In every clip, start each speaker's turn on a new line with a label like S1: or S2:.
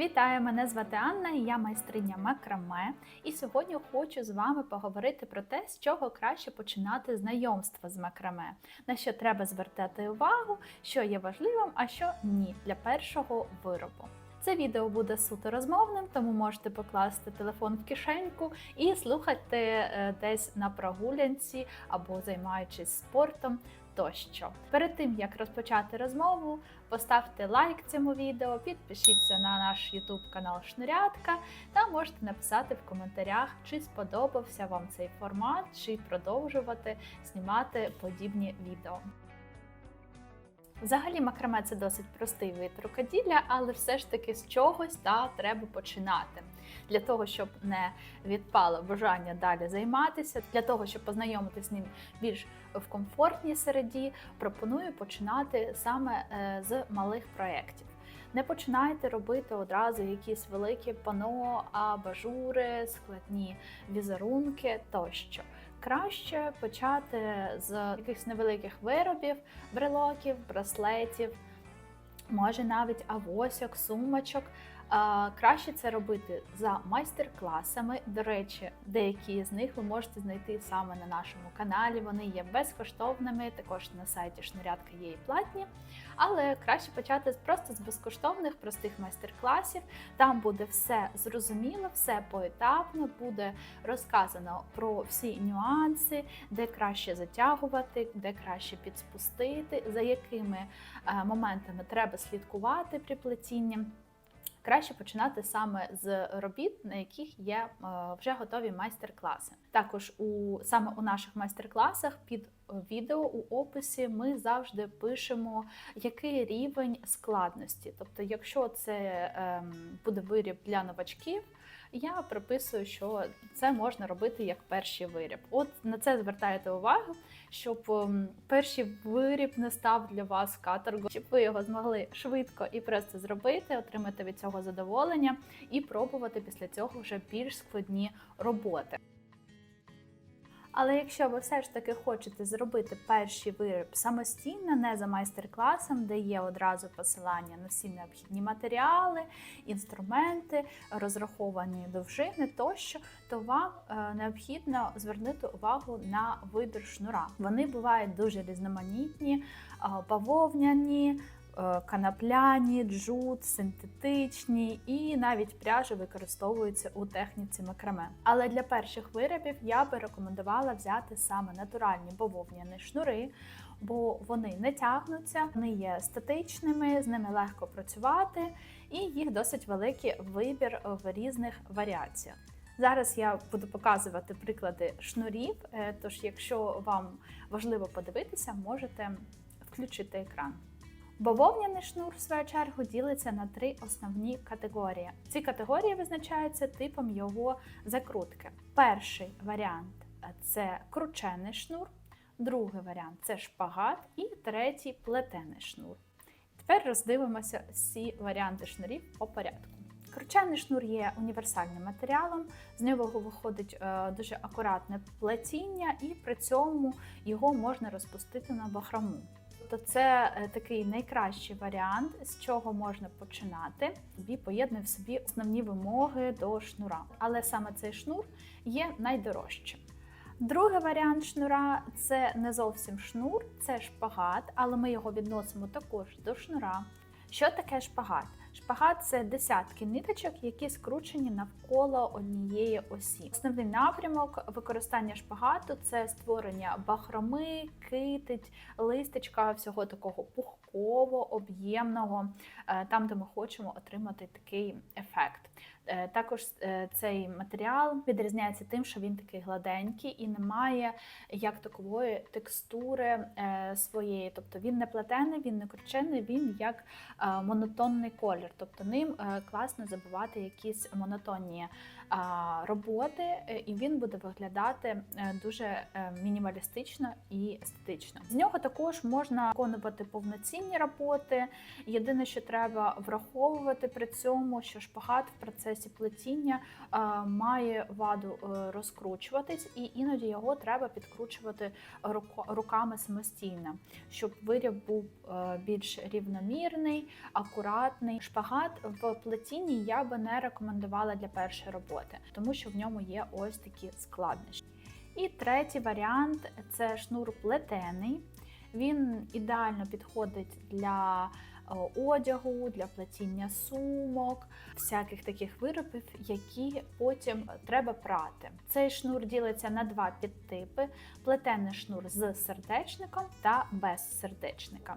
S1: Вітаю, мене звати Анна, я майстриня макраме. І сьогодні хочу з вами поговорити про те, з чого краще починати знайомство з макраме, на що треба звертати увагу, що є важливим, а що ні для першого виробу. Це відео буде суто розмовним, тому можете покласти телефон в кишеньку і слухати е, десь на прогулянці або займаючись спортом тощо. Перед тим як розпочати розмову, поставте лайк цьому відео, підпишіться на наш YouTube канал Шнурятка та можете написати в коментарях, чи сподобався вам цей формат, чи продовжувати знімати подібні відео. Взагалі, макраме це досить простий вид рукоділля, але все ж таки з чогось та треба починати. Для того, щоб не відпало бажання далі займатися, для того, щоб познайомитися з ним більш в комфортній середі, пропоную починати саме е, з малих проєктів. Не починайте робити одразу якісь великі пано, абажури, складні візерунки тощо. Краще почати з якихось невеликих виробів, брелоків, браслетів, може навіть авосьок, сумочок. Краще це робити за майстер-класами. До речі, деякі з них ви можете знайти саме на нашому каналі. Вони є безкоштовними, також на сайті Шнурятка є і платні. Але краще почати просто з безкоштовних простих майстер-класів. Там буде все зрозуміло, все поетапно, буде розказано про всі нюанси, де краще затягувати, де краще підспустити, за якими е, моментами треба слідкувати при плетінні. Краще починати саме з робіт, на яких є е, вже готові майстер-класи. Також у саме у наших майстер-класах під відео у описі ми завжди пишемо, який рівень складності. Тобто, якщо це ем, буде виріб для новачків, я приписую, що це можна робити як перший виріб. От на це звертаєте увагу, щоб ем, перший виріб не став для вас каторгою, щоб ви його змогли швидко і просто зробити, отримати від цього задоволення і пробувати після цього вже більш складні роботи. Але якщо ви все ж таки хочете зробити перший виріб самостійно, не за майстер-класом, де є одразу посилання на всі необхідні матеріали, інструменти, розраховані довжини тощо, то вам е, необхідно звернути увагу на вибір шнура. Вони бувають дуже різноманітні, е, бавовняні. Е, канапляні, джут, синтетичні і навіть пряжа використовуються у техніці макраме. Але для перших виробів я би рекомендувала взяти саме натуральні бавовняні шнури, бо вони не тягнуться, вони є статичними, з ними легко працювати, і їх досить великий вибір в різних варіаціях. Зараз я буду показувати приклади шнурів, е, тож, якщо вам важливо подивитися, можете включити екран. Бавовняний шнур, в свою чергу, ділиться на три основні категорії. Ці категорії визначаються типом його закрутки. Перший варіант це кручений шнур, другий варіант це шпагат, і третій плетений шнур. Тепер роздивимося всі варіанти шнурів по порядку. Кручений шнур є універсальним матеріалом, з нього виходить е, дуже акуратне плетіння, і при цьому його можна розпустити на бахрому. Тобто це е, такий найкращий варіант, з чого можна починати. Собі поєднує в собі основні вимоги до шнура. Але саме цей шнур є найдорожчим. Другий варіант шнура це не зовсім шнур, це шпагат, але ми його відносимо також до шнура. Що таке шпагат? Шпагат це десятки ниточок, які скручені навколо однієї осі. Основний напрямок використання шпагату це створення бахроми, китить, листечка, всього такого пухково, об'ємного, е, там, де ми хочемо отримати такий ефект. Е, також е, цей матеріал відрізняється тим, що він такий гладенький і не має як такової текстури своєї. Тобто він не плетений, він не кручений, він як монотонний колір. Тобто ним класно забивати якісь монотонні роботи, е, і він буде виглядати е, дуже е, мінімалістично і естетично. З нього також можна виконувати повноцінні роботи. Єдине, що треба враховувати при цьому, що шпагат в процесі плетіння має ваду розкручуватись, і іноді його треба підкручувати руками самостійно, щоб виріб був більш рівномірний, акуратний. Шпагат в плетінні я би не рекомендувала для першої роботи, тому що в ньому є ось такі складнощі. І третій варіант це шнур плетений. Він ідеально підходить для е, одягу, для плетіння сумок, всяких таких виробів, які потім треба прати. Цей шнур ділиться на два підтипи: плетений шнур з сердечником та без сердечника.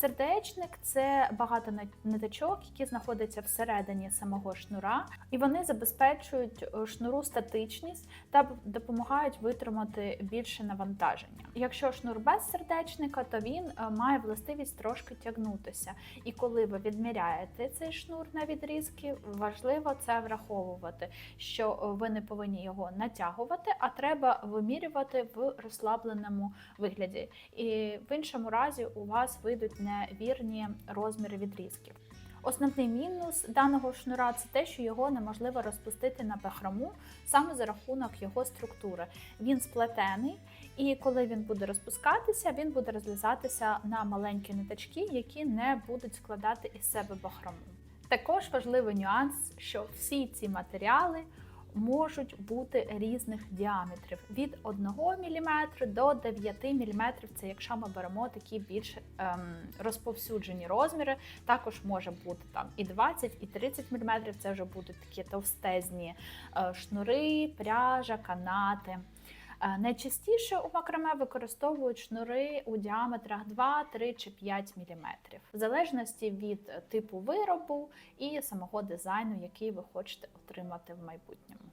S1: Сердечник це багато ниточок, які знаходяться всередині самого шнура, і вони забезпечують е, шнуру статичність та допомагають витримати більше навантаження. Якщо шнур без сердечника, то він е, має властивість трошки тягнутися. І коли ви відміряєте цей шнур на відрізки, важливо це враховувати, що е, ви не повинні його натягувати, а треба вимірювати в розслабленому вигляді. І в іншому разі у вас вийдуть невірні розміри відрізків. Основний мінус даного шнура це те, що його неможливо розпустити на бахрому саме за рахунок його структури. Він сплетений, і коли він буде розпускатися, він буде розлізатися на маленькі ниточки, які не будуть складати із себе бахрому. Також важливий нюанс, що всі ці матеріали можуть бути різних діаметрів від 1 мм до 9 мм. Це якщо ми беремо такі більш ем, розповсюджені розміри. Також може бути там і 20, і 30 мм. Це вже будуть такі товстезні е, шнури, пряжа, канати. Е, Найчастіше у макраме використовують шнури у діаметрах 2, 3 чи 5 мм, в залежності від типу виробу і самого дизайну, який ви хочете отримати в майбутньому.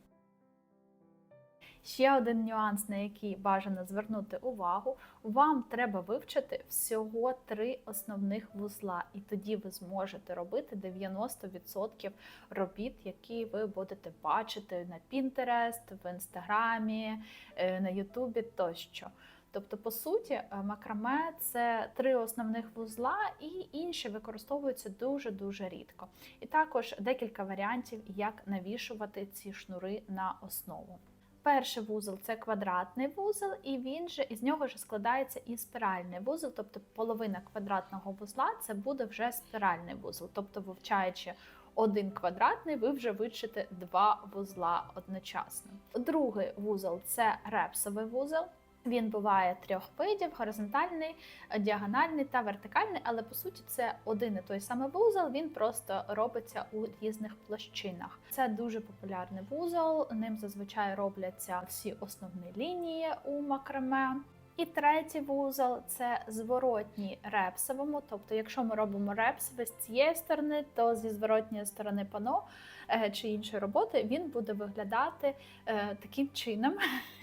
S1: Ще один нюанс, на який бажано звернути увагу, вам треба вивчити всього три основних вузла, і тоді ви зможете робити 90% робіт, які ви будете бачити на Pinterest, в інстаграмі, е, на Ютубі тощо. Тобто, по суті, е, макраме це три основних вузла, і інші використовуються дуже-дуже рідко. І також декілька варіантів, як навішувати ці шнури на основу. Перший вузол це квадратний вузол, і він же із нього ж складається і спіральний вузол, тобто половина квадратного вузла це буде вже спіральний вузол. Тобто, вивчаючи один квадратний, ви вже вивчите два вузла одночасно. Другий вузол це репсовий вузол. Він буває трьох видів: горизонтальний, діагональний та вертикальний, але по суті це один і той самий вузол, він просто робиться у різних площинах. Це дуже популярний вузол, ним зазвичай робляться всі основні лінії у макраме. І третій вузол це зворотній репсовому. Тобто, якщо ми робимо репсове з цієї сторони, то зі зворотньої сторони пано е, чи іншої роботи він буде виглядати е, таким чином.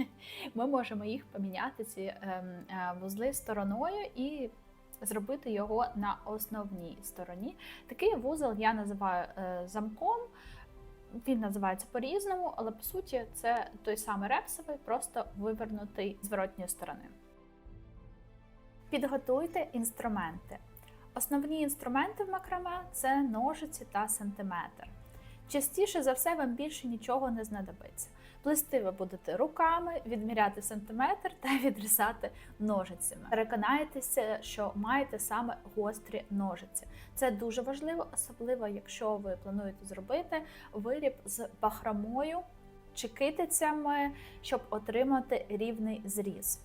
S1: Ми можемо їх поміняти ці е, е, вузли стороною і зробити його на основній стороні. Такий вузол я називаю замком. Він називається по-різному, але по суті це той самий репсовий, просто вивернутий зворотньої сторони. Підготуйте інструменти. Основні інструменти в макраме це ножиці та сантиметр. Частіше за все, вам більше нічого не знадобиться. Плести ви будете руками, відміряти сантиметр та відрізати ножицями. Переконайтеся, що маєте саме гострі ножиці. Це дуже важливо, особливо якщо ви плануєте зробити виріб з бахромою чи китицями, щоб отримати рівний зріз.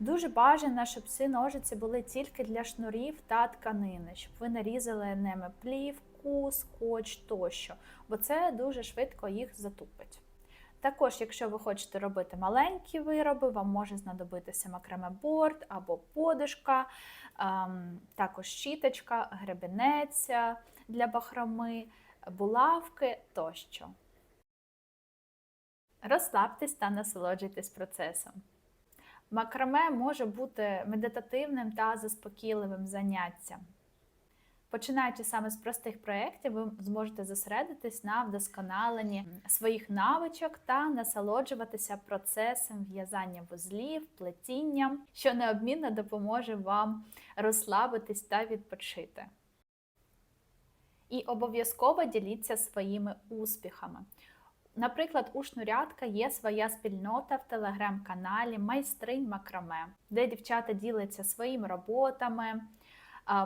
S1: Дуже бажано, щоб ці ножиці були тільки для шнурів та тканини, щоб ви нарізали ними плівку, скотч тощо, бо це дуже швидко їх затупить. Також, якщо ви хочете робити маленькі вироби, вам може знадобитися макраме борт або подушка, ем, також щіточка, гребенець для бахроми, булавки тощо. Розслабтесь та насолоджуйтесь процесом. Макраме може бути медитативним та заспокійливим заняттям. Починаючи саме з простих проєктів, ви зможете зосередитись на вдосконаленні своїх навичок та насолоджуватися процесом в'язання вузлів, плетінням, що необмінно допоможе вам розслабитись та відпочити. І обов'язково діліться своїми успіхами. Наприклад, у шнурятка є своя спільнота в телеграм-каналі Майстринь Макраме, де дівчата діляться своїми роботами,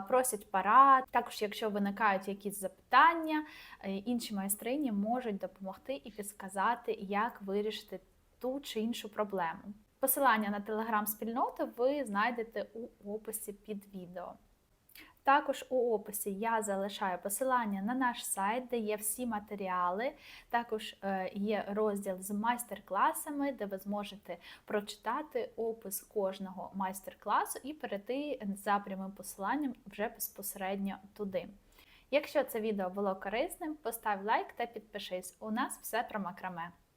S1: просять парад. Також, якщо виникають якісь запитання, е, інші майстрині можуть допомогти і підсказати, як вирішити ту чи іншу проблему. Посилання на телеграм-спільноту ви знайдете у описі під відео. Також у описі я залишаю посилання на наш сайт, де є всі матеріали. Також е, є розділ з майстер-класами, де ви зможете прочитати опис кожного майстер-класу і перейти за прямим посиланням вже безпосередньо туди. Якщо це відео було корисним, постав лайк та підпишись. У нас все про макраме.